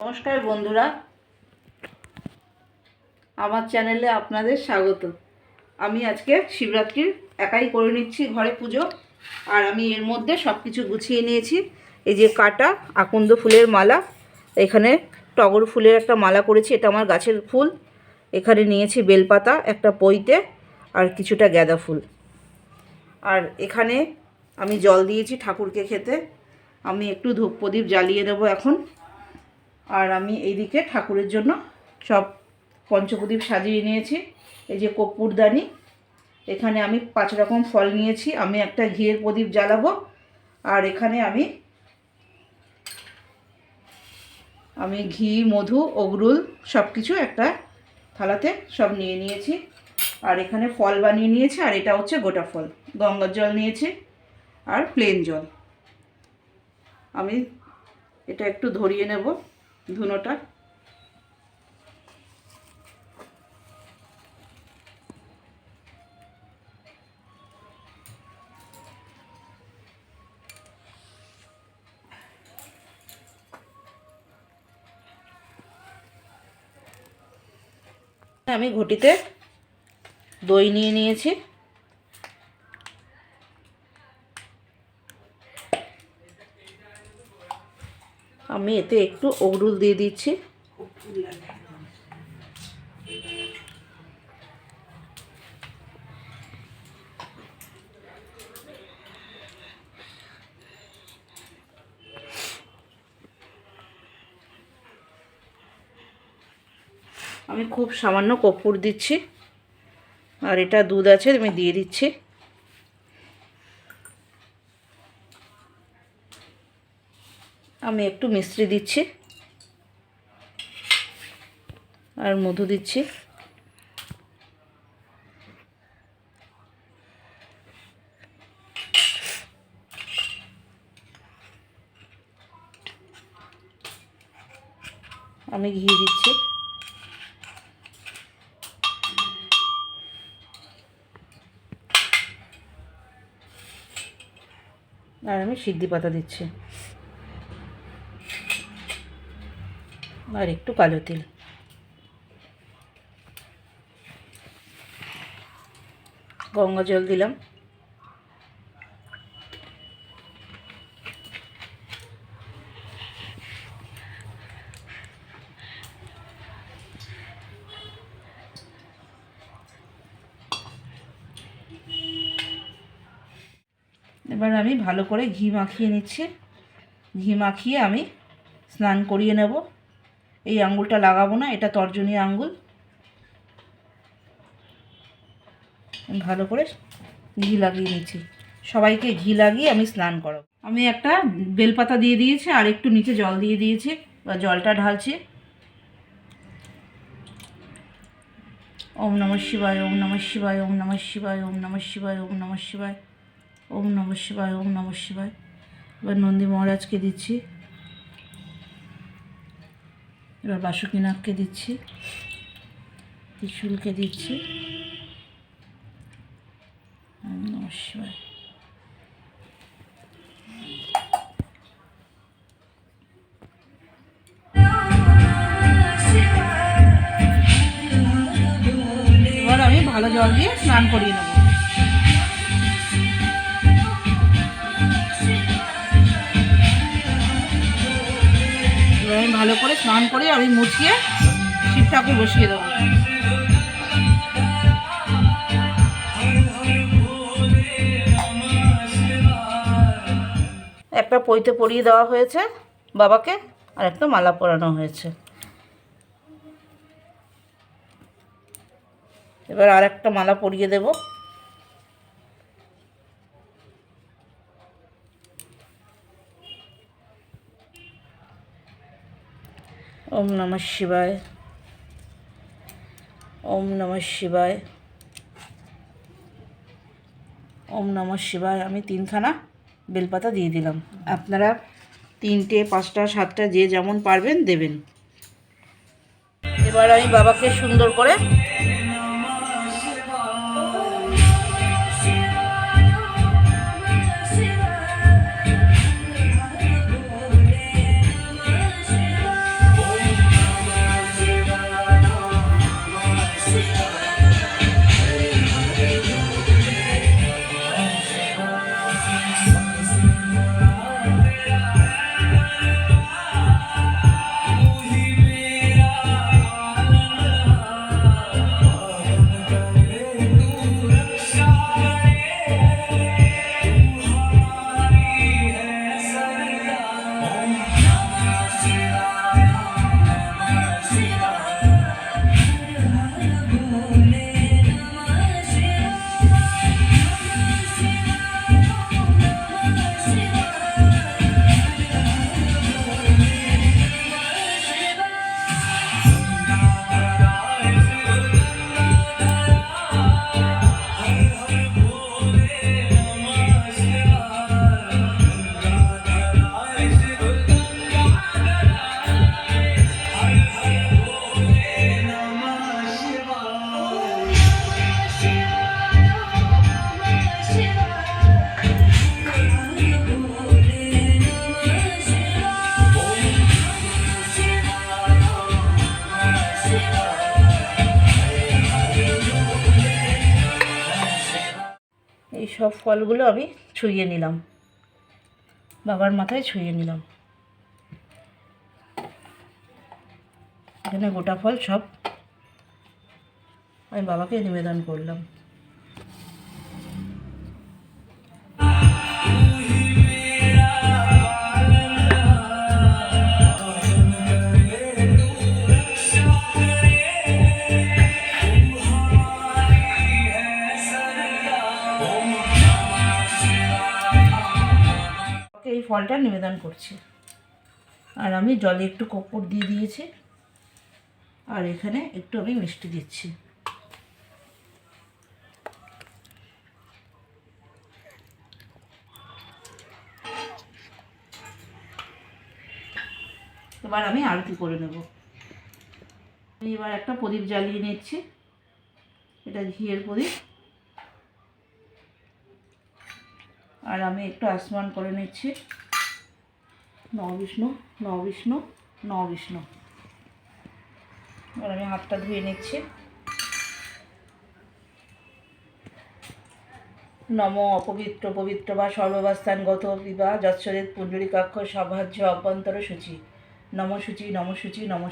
নমস্কার বন্ধুরা। আমার চ্যানেলে আপনাদের স্বাগত। আমি আজকে শিবরাত্রির একাই করে নিচ্ছি ঘরে পুজো, আর আমি এর মধ্যে সব কিছু গুছিয়ে নিয়েছি। এই যে কাটা আকন্দ ফুলের মালা, এখানে টগর ফুলের একটা মালা করেছি, এটা আমার গাছের ফুল। এখানে নিয়েছি বেলপাতা, একটা পইতে, আর কিছুটা গাঁদা ফুল। আর এখানে আমি জল দিয়েছি ঠাকুরকে খেতে। আমি একটু ধূপ প্রদীপ জ্বালিয়ে দেবো এখন। আর আমি এইদিকে ঠাকুরের জন্য সব পঞ্চপ্রদীপ সাজিয়ে নিয়েছি। এই যে কর্পূরদানি, এখানে আমি পাঁচ রকম ফল নিয়েছি। আমি একটা ঘিয়ের প্রদীপ জ্বালাবো। আর এখানে আমি আমি ঘি, মধু, অগরুল সব কিছু একটা থালাতে সব নিয়ে নিয়েছি। আর এখানে ফল বানিয়ে নিয়েছি। আর এটা হচ্ছে গোটা ফল। গঙ্গার জল নিয়েছি আর প্লেন জল। আমি এটা একটু ধরিয়ে নেব। ধুনোটা। আমি ঘটিতে দই নিয়ে নিয়েছি। আমি এতে একটু অগরুল দিয়ে দিচ্ছি। আমি খুব সামান্য কর্পূর দিচ্ছি। আর এটা দুধ আছে, আমি দিয়ে দিচ্ছি। আমি একটু মিশ্রি দিচ্ছি। আর মধু দিচ্ছি। আমি ঘি দিচ্ছি। আর আমি সিদ্ধি পাতা দিচ্ছি। আর একটু কালো তেল। গঙ্গা জল দিলাম। এবার আমি ভালো করে ঘি মাখিয়ে নিচ্ছি। ঘি মাখিয়ে আমি স্নান করিয়ে নেব। এই আঙ্গুলটা লাগাবো না, এটা তর্জনী আঙ্গুল। আমি ভালো করে ঘি লাগিয়ে নিচ্ছি। সবাইকে ঘি লাগিয়ে আমি স্নান করাবো। আমি একটা বেলপাতা দিয়ে দিয়েছি, আর একটু নিচে জল দিয়ে দিয়েছি, বা জলটা ঢালছি। ওম নমঃ শিবায়, ওম নমঃ শিবায়, ওম নমঃ শিবায়, ওম নমঃ শিবায়, ওম নমঃ শিবায়, ওম নমঃ শিবায়, ওম নমঃ শিবায়। এবার নন্দী মহারাজকে দিচ্ছি। এবার বাসুকিনাথকে দিচ্ছি। ত্রিশুলকে দিচ্ছি। এবার আমি ভালো জল দিয়ে স্নান করিয়ে নেব। এবার আমি ভালো করে স্নান করে আমি মুছিয়ে শিব ঠাকুর বসিয়ে দেবো। একটা পইতে পরিয়ে দেওয়া হয়েছে বাবাকে, আর একটা মালা পরানো হয়েছে। এবার আর একটা মালা পরিয়ে দেব। ওম নমঃ শিবায়। ওম নমঃ শিবায়। ওম নমঃ শিবায়। আমি তিনখানা বেলপাতা দিয়ে দিলাম। আপনারা তিনটে, পাঁচটা, সাতটা, যে যেমন পারবেন দেবেন। এবার আমি বাবাকে সুন্দর করে সব ফলগুলো আমি ছুঁয়ে নিলাম। বাবার মাথায় ছুঁয়ে নিলাম। এখানে গোটা ফল সব আমি বাবাকে নিবেদন করলাম। ওকে এই ফলটা নিবেদন করছি। আর আমি জলে একটু কপ্পর দিয়ে দিয়েছি। আর এখানে একটু আমি মিষ্টি দিচ্ছি। এবার আমি আরতি করে নেব। আমি এবার একটা প্রদীপ জ্বালিয়ে নিচ্ছি। এটা ঘিয়ের প্রদীপ। আর আমি একটু আসমান করে নিচ্ছি। নবিষ্ণু ন বিষ্ণু ন বিষ্ণু এবার আমি হাতটা ধুয়ে নিচ্ছি। নম অপবিত্র, পবিত্র বা সর্ববাস্থানগত বিবাহ যৎসরেত পুণ্ডরিকাক্ষ সভাজ্য অভ্যন্তর সূচি নম সূচি নম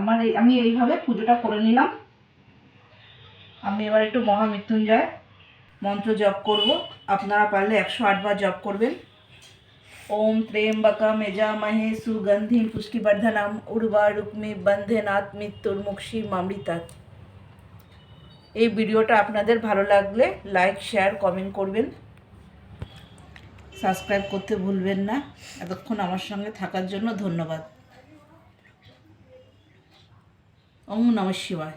আমার এই আমি এইভাবে পুজোটা করে নিলাম। আমি এবার একটু মহামৃত্যুঞ্জয় মন্ত্র জপ করব। আপনারা পারলে একশো আটবার জপ করবেন। ওম ত্র্যম্বকম যজামহে সুগন্ধিম পুষ্টিবর্ধনম উর্বারুক্মে বন্ধনাৎ মৃত্যুর মুক্ষী মামৃতাৎ। এই ভিডিওটা আপনাদের ভালো লাগলে লাইক শেয়ার কমেন্ট করবেন। সাবস্ক্রাইব করতে ভুলবেন না। এতক্ষণ আমার সঙ্গে থাকার জন্য ধন্যবাদ। ওম নমঃ শিবায়